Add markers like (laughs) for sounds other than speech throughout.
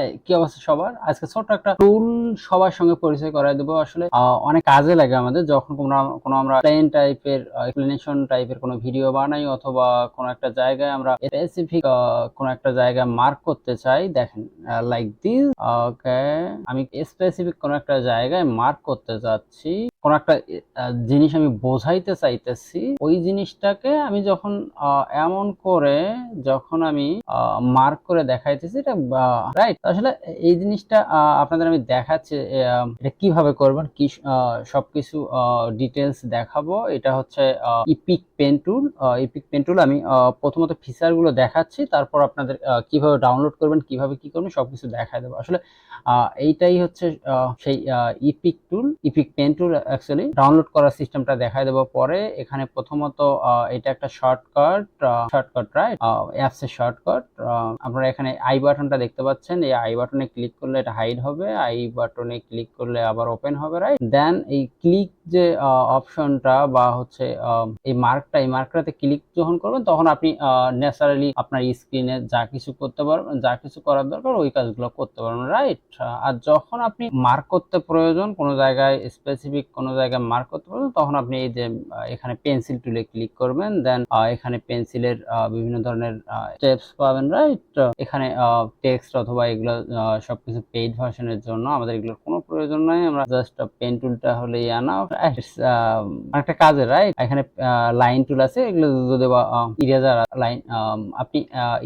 হ্যাঁ কি অবস্থা সবার? আজকে ছোট্ট একটা টুল সবার সঙ্গে পরিচয় দেবো। আসলে অনেক কাজে লাগে আমাদের। যখন কোনো কোনো আমরা প্লেন টাইপের এক্সপ্লেনেশন টাইপের কোনো ভিডিও বানাই অথবা কোনো একটা জায়গায় আমরা স্পেসিফিক কোনো একটা জায়গায় মার্ক করতে চাই, দেখেন লাইক দিস ওকে আমি স্পেসিফিক কোনো একটা জায়গায় মার্ক করতে চাচ্ছি কোনো একটা জিনিস আমি বোঝাইতে চাইতেছি, ওই জিনিসটাকে আমি যখন এমন করে যখন আমি মার্ক করে দেখাইতেছি, এটা রাইট আসলে এই জিনিসটা আপনাদের আমি দেখাচ্ছি এটা কীভাবে করবেন, কি সবকিছু ডিটেলস দেখাবো। এটা হচ্ছে epic pen tool epic pen tool আমি প্রথমত ফিচারগুলো দেখাচ্ছি, তারপর আপনাদের কীভাবে ডাউনলোড করবেন, কীভাবে কি করবেন, সবকিছু দেখাই দেবো। আসলে এইটাই হচ্ছে সেই epic tool epic pen tool actually download করার সিস্টেমটা দেখায় দেবো পরে। এখানে প্রথমত এটা একটা শর্টকাট শর্টকাট রাইট অ্যাপস এর শর্টকাট আপনারা এখানে আই বাটনটা দেখতে পাচ্ছেন। এই আই বাটনে ক্লিক করলে এটা হাইড হবে। আই বাটনে ক্লিক করলে আবার ওপেন হবে রাইট দেন এই ক্লিক যে অপশনটা বা হচ্ছে এই মার্কটা এই মার্কটাতে ক্লিক যখন করবেন, তখন আপনি ন্যাচারালি আপনার স্ক্রিনে যা কিছু করতে পারবেন, যা কিছু করার দরকার, ওই কাজগুলো করতে পারবেন রাইট আর যখন আপনি মার্ক করতে প্রয়োজন, কোনো জায়গায় স্পেসিফিক কোনো জায়গায় মার্ক করতে প্রয়োজন, তখন আপনি এই যে এখানে পেন্সিল টুলে ক্লিক করবেন দেন এখানে পেন্সিলের বিভিন্ন ধরনের স্টেপস পাবেন রাইট এখানে টেক্সট অথবা এগুলো সবকিছু পেইড ভার্সনের জন্য আমাদের এগুলোর কোনো প্রয়োজন নাই, আমরা জাস্ট পেন টুলটা হলেই আনা একটা কাজের রাইট এখানে লাইন টুল আছে, এগুলো যদি ইরেজার লাইন আপনি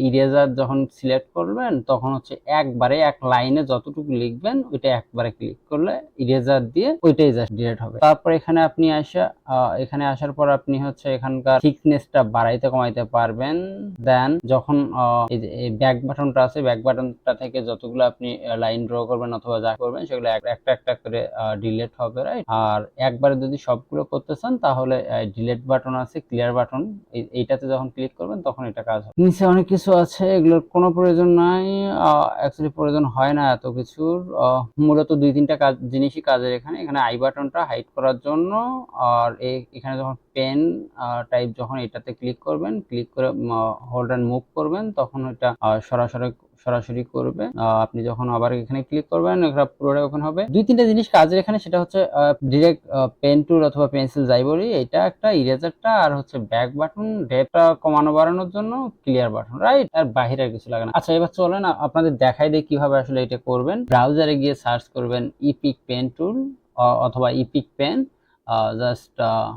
ইরেজার যখন সিলেক্ট করবেন, তখন হচ্ছে একবারে এক লাইনে যতটুকু লিখবেন, ওইটা একবারে ক্লিক করলে ইরেজার দিয়ে ওইটাই জাস্ট ডিলেট হবে। তারপর এখানে আপনি আসা এখানে আসার পর আপনি হচ্ছে এখানকার থিকনেসটা বাড়াইতে, কমাইতে পারবেন। দেন যখন এই যে ব্যাক বাটনটা আছে ব্যাক বাটনটা থেকে যতগুলো আপনি লাইন ড্র করবেন অথবা যা করবেন, সেগুলো একটা একটা করে ডিলেট হবে রাইট আর একবারে যদি সবগুলো করতে চান, তাহলে ডিলেট বাটন আছে ক্লিয়ার বাটন এইটাতে যখন ক্লিক করবেন, তখন এটা কাজ হবে। নিচে অনেক কিছু আছে, এগুলোর কোনো প্রয়োজন নাই অ্যাকচুয়ালি প্রয়োজন হয় না এত কিছুর। মূলত দুই তিনটা কাজ, জিনিসই কাজের এখানে। এখানে আই বাটনটা হাইড করার জন্য, আর এখানে যখন পেন টাইপ যখন এটাতে ক্লিক করবেন ক্লিক করে হোল্ড অ্যান্ড মুভ করবেন, তখন এটা সরাসরি সরাসরি করবে। আপনি যখন আবার এখানে ক্লিক করবেন এটা পুরোটা ওপেন হবে। দুই তিনটা জিনিস কাজের এখানে, সেটা হচ্ছে ডিরেক্ট পেন টুল অথবা পেন্সিল যাই বলি, এটা একটা ইরেজারটা আর হচ্ছে ব্যাক বাটন ডেপটা কমানো বাড়ানোর জন্য ক্লিয়ার বাটন রাইট আর বাহিরে আর কিছু লাগে না। আচ্ছা এবার চলেন আপনাদের দেখাই দিই কীভাবে আসলে এটা করবেন। ব্রাউজারে গিয়ে সার্চ করবেন ইপিক পেন টুল অথবা ইপিক পেন জাস্ট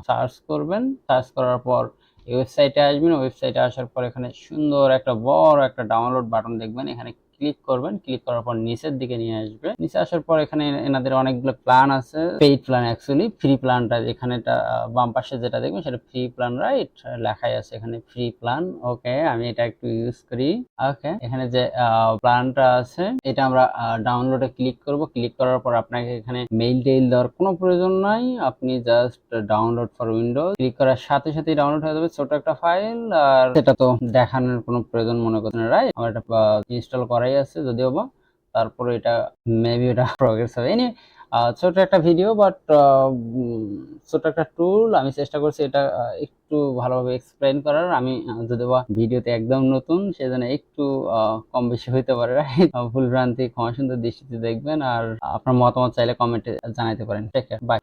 সার্চ করবেন। সার্চ করার পর ওয়েবসাইটে আসবেন। ওয়েবসাইটে আসার পর এখানে সুন্দর একটা বড় একটা ডাউনলোড বাটন দেখবেন। এখানে ক্লিক করবেন ক্লিক করার পর নিচের দিকে নিয়ে আসবে। নিচে আসার পর এখানে এনাদের অনেকগুলো প্ল্যান আছে পেইড প্ল্যান অ্যাকচুয়ালি ফ্রি প্ল্যানটা এখানে বাম পাশে যেটা দেখবেন সেটা ফ্রি প্ল্যান রাইট লেখাই আছে এখানে ফ্রি প্ল্যান ওকে আমি এটা একটু ইউজ করি ওকে এখানে যে প্ল্যানটা আছে, এটা আমরা ডাউনলোডে ক্লিক করব। ক্লিক করার পর আপনাকে এখানে মেইল টেইল দেওয়ার কোনো প্রয়োজন নাই, আপনি just download for Windows click করার সাথে সাথেই ডাউনলোড হয়ে যাবে ছোট একটা ফাইল আর সেটা তো দেখানোর কোনো প্রয়োজন মনে করছেন রাইট আমার এটা ইনস্টল করাই আছে যদিও বা তারপরে এটা মেবি এটা প্রগ্রেস হবে। এনি ছোট একটা ভিডিও বাট ছোট একটা টুল আমি চেষ্টা করছি এটা একটু ভালোভাবে এক্সপ্লেন করার। আমি যদিও বা ভিডিওতে একদম নতুন সেজন্য একটু কম বেশি হইতে পারে। right? (laughs) আহ, ভুল ভ্রান্তি ক্ষমা সুন্দর দৃষ্টিতে দেখবেন আর আপনার মতামত চাইলে কমেন্টে জানাইতে পারেন। Take care bye